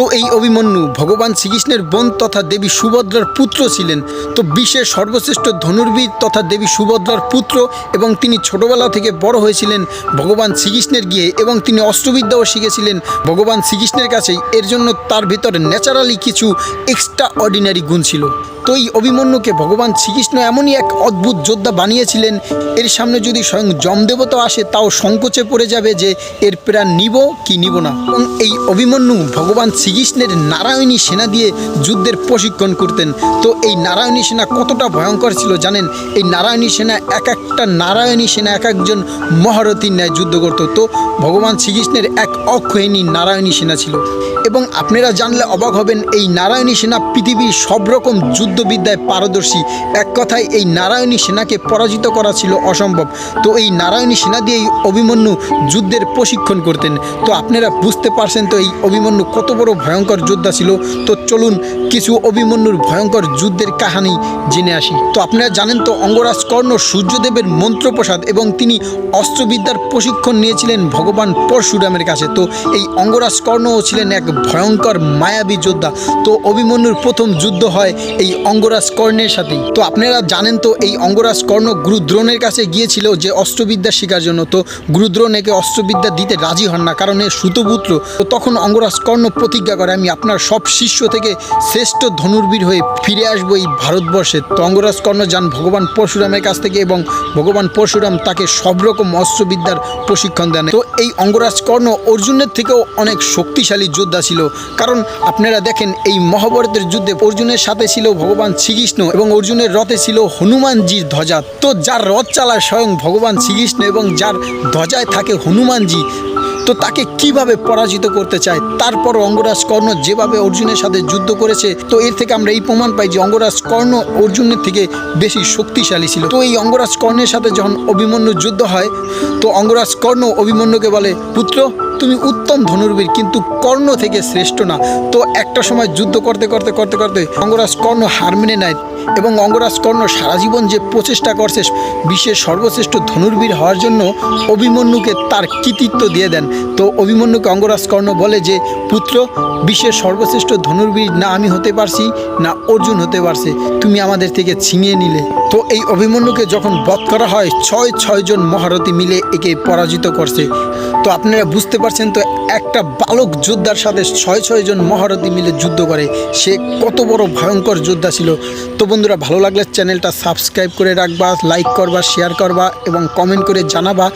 তো এই অভিমন্যু ভগবান শ্রীকৃষ্ণের বোন তথা দেবী সুভদ্রার পুত্র ছিলেন। তো বিশ্বের সর্বশ্রেষ্ঠ ধনুর্বিদ তথা দেবী সুভদ্রার পুত্র এবং তিনি ছোটবেলা থেকে বড় হয়েছিলেন ভগবান শ্রীকৃষ্ণের গিয়ে এবং তিনি অস্ত্রবিদ্যাও শিখেছিলেন। ভগবান শ্রীকৃষ্ণের কাছেই এর জন্য তার ভিতরে ন্যাচারালি কিছু এক্সট্রা অর্ডিনারি গুণ ছিল। তো এই অভিমন্যুকে ভগবান শ্রীকৃষ্ণ এমনই এক অদ্ভুত যোদ্ধা বানিয়েছিলেন, এর সামনে যদি স্বয়ং যমদেবতা আসে, তাও সংকোচে পড়ে যাবে যে এর প্রাণ নিব কি নিব না। এবং এই অভিমন্যু ভগবান শ্রীকৃষ্ণের নারায়ণী সেনা দিয়ে যুদ্ধের প্রশিক্ষণ করতেন। তো এই নারায়ণী সেনা কতটা ভয়ঙ্কর ছিল জানেন? এই নারায়ণী সেনা এক একটা নারায়ণী সেনা এক একজন মহারথীর ন্যায় যুদ্ধ করত। তো ভগবান শ্রীকৃষ্ণের এক অক্ষয়ণী নারায়ণী সেনা ছিল। এবং আপনারা জানলে অবাক হবেন, এই নারায়ণী সেনা পৃথিবীর সব রকম যুদ্ধবিদ্যায় পারদর্শী। এক কথায়, এই নারায়ণী সেনাকে পরাজিত করা ছিল অসম্ভব। তো এই নারায়ণী সেনা দিয়েই অভিমন্যু যুদ্ধের প্রশিক্ষণ করতেন। তো আপনারা বুঝতে পারছেন তো এই অভিমন্যু কত বড় ভয়ঙ্কর যোদ্ধা ছিল? তো চলুন কিছু অভিমন্যুর ভয়ঙ্কর যুদ্ধের কাহিনী জেনে আসি। তো আপনারা জানেন তো অঙ্গরাজ কর্ণ সূর্যদেবের মন্ত্রপ্রসাদ এবং তিনি অস্ত্রবিদ্যার প্রশিক্ষণ নিয়েছিলেন ভগবান পরশুরামের কাছে। তো এই অঙ্গরাজ কর্ণও ছিলেন এক ভয়ঙ্কর মায়াবী যোদ্ধা। তো অভিমন্যুর প্রথম যুদ্ধ হয় এই অঙ্গরাজ কর্ণের সাথেই। তো আপনারা জানেন তো, এই অঙ্গরাজ কর্ণ গুরুদ্রোণের কাছে গিয়েছিল যে অস্ত্রবিদ্যা শেখার জন্য। তো গুরুদ্রোণ একে অস্ত্রবিদ্যা দিতে রাজি হন না, কারণ এ সুতপুত্র। তো তখন অঙ্গরাজ কর্ণ প্রতিজ্ঞা করে, আমি আপনার সব শিষ্য থেকে শ্রেষ্ঠ ধনুর্বীর হয়ে ফিরে আসব এই ভারতবর্ষে। তো অঙ্গরাজ কর্ণ যান ভগবান পরশুরামের কাছ থেকে এবং ভগবান পরশুরাম তাকে সব রকম অস্ত্রবিদ্যার প্রশিক্ষণ দেন। তো এই অঙ্গরাজ কর্ণ অর্জুনের থেকেও অনেক শক্তিশালী যোদ্ধা ছিল। কারণ আপনারা দেখেন, এই মহাভারতের যুদ্ধে অর্জুনের সাথে ছিল ভগবান শ্রীকৃষ্ণ এবং অর্জুনের রথে ছিল হনুমানজির ধ্বজা। তো যার রথ চালায় স্বয়ং ভগবান শ্রীকৃষ্ণ এবং যার ধ্বজায় থাকে হনুমানজি, তো তাকে কীভাবে পরাজিত করতে চায়? তারপর অঙ্গরাজ কর্ণ যেভাবে অর্জুনের সাথে যুদ্ধ করেছে, তো এর থেকে আমরা এই প্রমাণ পাই যে অঙ্গরাজ কর্ণ অর্জুনের থেকে বেশি শক্তিশালী ছিল। তো এই অঙ্গরাজ কর্ণের সাথে যখন অভিমন্যু যুদ্ধ হয়, তো অঙ্গরাজ কর্ণ অভিমন্যুকে বলে, পুত্র তুমি উত্তম ধনুর্বীর, কিন্তু কর্ণ থেকে শ্রেষ্ঠ না। তো একটা সময় যুদ্ধ করতে করতে করতে করতে অঙ্গরাজ কর্ণ হার মেনে নেয় এবং অঙ্গরাজ কর্ণ সারা জীবন যে প্রচেষ্টা করছে, বিশ্বের সর্বশ্রেষ্ঠ ধনুর্বীর হওয়ার জন্য অভিমন্যুকে তার কৃতিত্ব দিয়ে দেন। তো অভিমন্যুকে অঙ্গরাজ কর্ণ বলে যে, পুত্র বিশ্বের সর্বশ্রেষ্ঠ ধনুর্বীর না আমি হতে পারছি, না অর্জুন হতে পারছে। তুমি আমাদের থেকে ছিনিয়ে নিলে। তো এই অভিমন্যুকে যখন বধ করা হয়, ছয় ছয়জন মহারথী মিলে একে পরাজিত করছে। তো আপনারা বুঝতে পারছেন তো, একটা বালক যোদ্ধার সাথে ছয় ছয়জন মহারথী মিলে যুদ্ধ করে। সে কত বড় ভয়ঙ্কর যোদ্ধা ছিল। তো বন্ধুরা, ভালো লাগলে চ্যানেলটা সাবস্ক্রাইব করে রাখবা, লাইক করবা, শেয়ার করবা এবং কমেন্ট করে জানাবা।